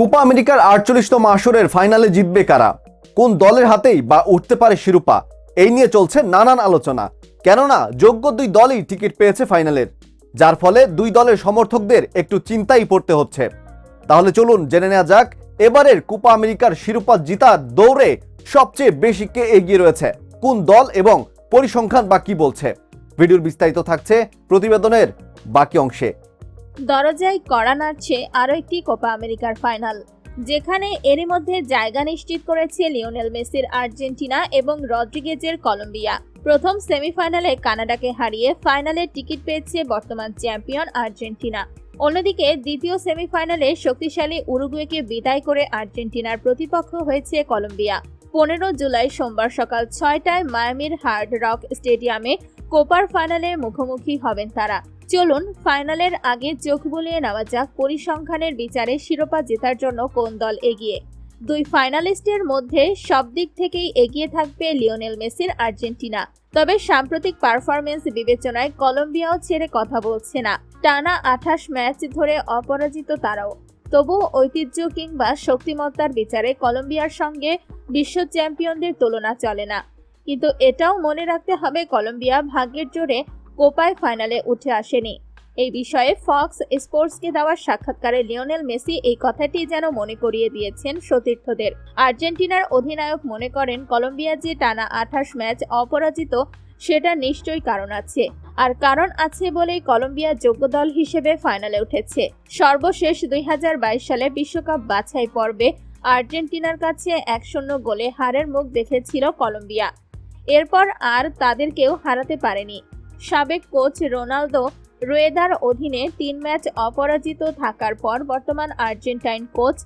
Copa আমেরিকার আটচল্লিশতম আসরের ফাইনালে জিতবে কারা? কোন দলের হাতেই বা উঠতে পারে শিরোপা? এই নিয়ে চলছে নানান আলোচনা। কেননা, যোগ্য দুই দলই টিকিট পেয়েছে ফাইনালের, যার ফলে দুই দলের সমর্থকদের একটু চিন্তাই পড়তে হচ্ছে। তাহলে চলুন জেনে নেওয়া যাক, এবারের কোপা আমেরিকার শিরোপা জিতার দৌড়ে সবচেয়ে বেশি কে এগিয়ে রয়েছে, কোন দল এবং পরিসংখ্যান বা কি বলছে? ভিডিওর বিস্তারিত থাকছে প্রতিবেদনের বাকি অংশে। দরজায় কড়া নাড়ছে আরও একটি কোপা আমেরিকার ফাইনাল, যেখানে এরই মধ্যে জায়গা নিশ্চিত করেছে লিওনেল মেসির আর্জেন্টিনা এবং রদ্রিগেজের কলম্বিয়া। প্রথম সেমিফাইনালে কানাডাকে হারিয়ে ফাইনালে টিকিট পেয়েছে বর্তমান চ্যাম্পিয়ন আর্জেন্টিনা। অন্যদিকে দ্বিতীয় সেমিফাইনালে শক্তিশালী উরুগুয়েকে বিদায় করে আর্জেন্টিনার প্রতিপক্ষ হয়েছে কলম্বিয়া। পনেরো জুলাই সোমবার সকাল ছয়টায় মায়ামির হার্ড রক স্টেডিয়ামে কোপার ফাইনালে মুখোমুখি হবেন তারা। চলুন, ফাইনালের আগে চোখ বুলিয়ে নেওয়া যাক পরিসংখ্যানের বিচারে শিরোপা জেতার জন্য কোন দল এগিয়ে। দুই ফাইনালিস্টের মধ্যে সব দিক থেকেই এগিয়ে থাকবে লিওনেল মেসির আর্জেন্টিনা। তবে সাম্প্রতিক পারফরমেন্স বিবেচনায় কলম্বিয়াও ছেড়ে কথা বলছে না। টানা আঠাশ ম্যাচ ধরে অপরাজিত তারাও। তবু ঐতিহ্য কিংবা শক্তিমত্তার বিচারে কলম্বিয়ার সঙ্গে বিশ্ব চ্যাম্পিয়নদের তুলনা চলে না। কিন্তু এটাও মনে রাখতে হবে, কলম্বিয়া ভাগ্যের জোরে কোপায় ফাইনালে উঠে আসেনি। এই বিষয়ে ফক্স স্পোর্টসকে দেওয়া সাক্ষাৎকারে লিওনেল মেসি এই কথাটি যেন মনে করিয়ে দিয়েছেন সতীর্থদের। আর্জেন্টিনার অধিনায়ক মনে করেন, কলম্বিয়া যে টানা আঠাশ ম্যাচ অপরাজিত সেটা নিশ্চয়ই কারণ আছে। আর কারণ আছে বলেই কলম্বিয়া যোগ্য দল হিসেবে ফাইনালে উঠেছে। সর্বশেষ দুই হাজার বাইশ সালে বিশ্বকাপ বাছাই পর্বে আর্জেন্টিনার কাছে এক শূন্য গোলে হারের মুখ দেখেছিল কলম্বিয়া। এরপর আর তাদেরকেও হারাতে পারেনি। সাবেক কোচ রোনালদো রুয়েদার অধীনে তিন ম্যাচ অপরাজিত থাকার পর বর্তমান আর্জেন্টাইন কোচ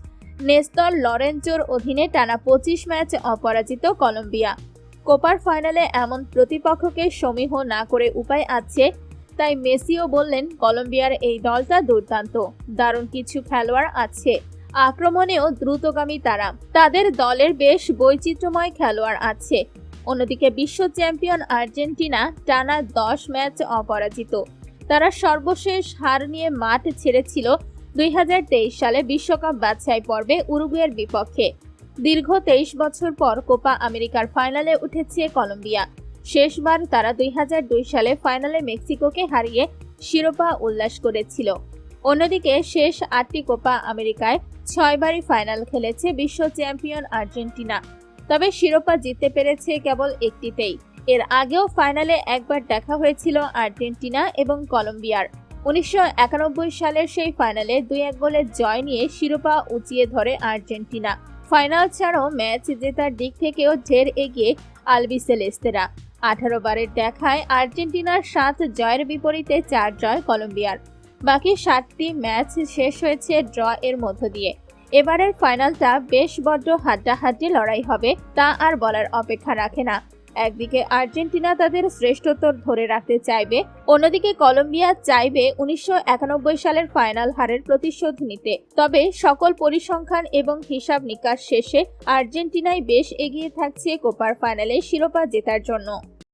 নেস্তর লরেঞ্জোর অধীনে টানা পঁচিশ ম্যাচ অপরাজিত কলম্বিয়া। কোপার ফাইনালে এমন প্রতিপক্ষকে সমীহ না করে উপায় আছে, তাই মেসিও বললেন কলম্বিয়ার এই দলটা দুর্দান্ত। দারুণ কিছু খেলোয়াড় আছে, আক্রমণেও দ্রুতগামী তারা। তাদের দলের বেশ বৈচিত্র্যময় খেলোয়াড় আছে অন্যদিকে বিশ্ব চ্যাম্পিয়ন আর্জেন্টিনা টানা দশ ম্যাচ অপরাজিত। তারা সর্বশেষ হার নিয়ে মাঠ ছেড়েছিল দুই হাজার তেইশ সালে বিশ্বকাপ বাছাই পর্বে উরুগুয়ের বিপক্ষে। দীর্ঘ তেইশ বছর পর কোপা আমেরিকার ফাইনালে উঠেছে কলম্বিয়া। শেষবার তারা দুই হাজার দুই সালে ফাইনালে মেক্সিকোকে হারিয়ে শিরোপা উল্লাস করেছিল। অন্যদিকে শেষ আটটি কোপা আমেরিকায় ছয়বারই ফাইনাল খেলেছে বিশ্ব চ্যাম্পিয়ন আর্জেন্টিনা। তবে শিরোপা জিততে পেরেছে কেবল একটিতেই। এর আগেও ফাইনালে একবার দেখা হয়েছিল আর্জেন্টিনা এবং কলম্বিয়ার। উনিশশো একানব্বই সালের সেই ফাইনালে দুই এক গোলের জয় নিয়ে শিরোপা উঁচিয়ে ধরে আর্জেন্টিনা। ফাইনাল ছাড়াও ম্যাচ জেতার দিক থেকেও ঢের এগিয়ে আলবিসেলেস্তেরা আঠারো বারের দেখায় আর্জেন্টিনার সাত জয়ের বিপরীতে চার জয় কলম্বিয়ার। বাকি সাতটি ম্যাচ শেষ হয়েছে ড্র এর মধ্য দিয়ে। এবারের ফাইনালটা বেশ বড্ড হাড্ডাহাড্ডি লড়াই হবে, তা আর বলার অপেক্ষা রাখে না। একদিকে আর্জেন্টিনা তাদের শ্রেষ্ঠত্ব ধরে রাখতে চাইবে, অন্যদিকে কলম্বিয়া চাইবে উনিশশো একানব্বই সালের ফাইনাল হারের প্রতিশোধ নিতে। তবে সকল পরিসংখ্যান এবং হিসাব নিকাশ শেষে আর্জেন্টিনায় বেশ এগিয়ে থাকছে কোপার ফাইনালে শিরোপা জেতার জন্য।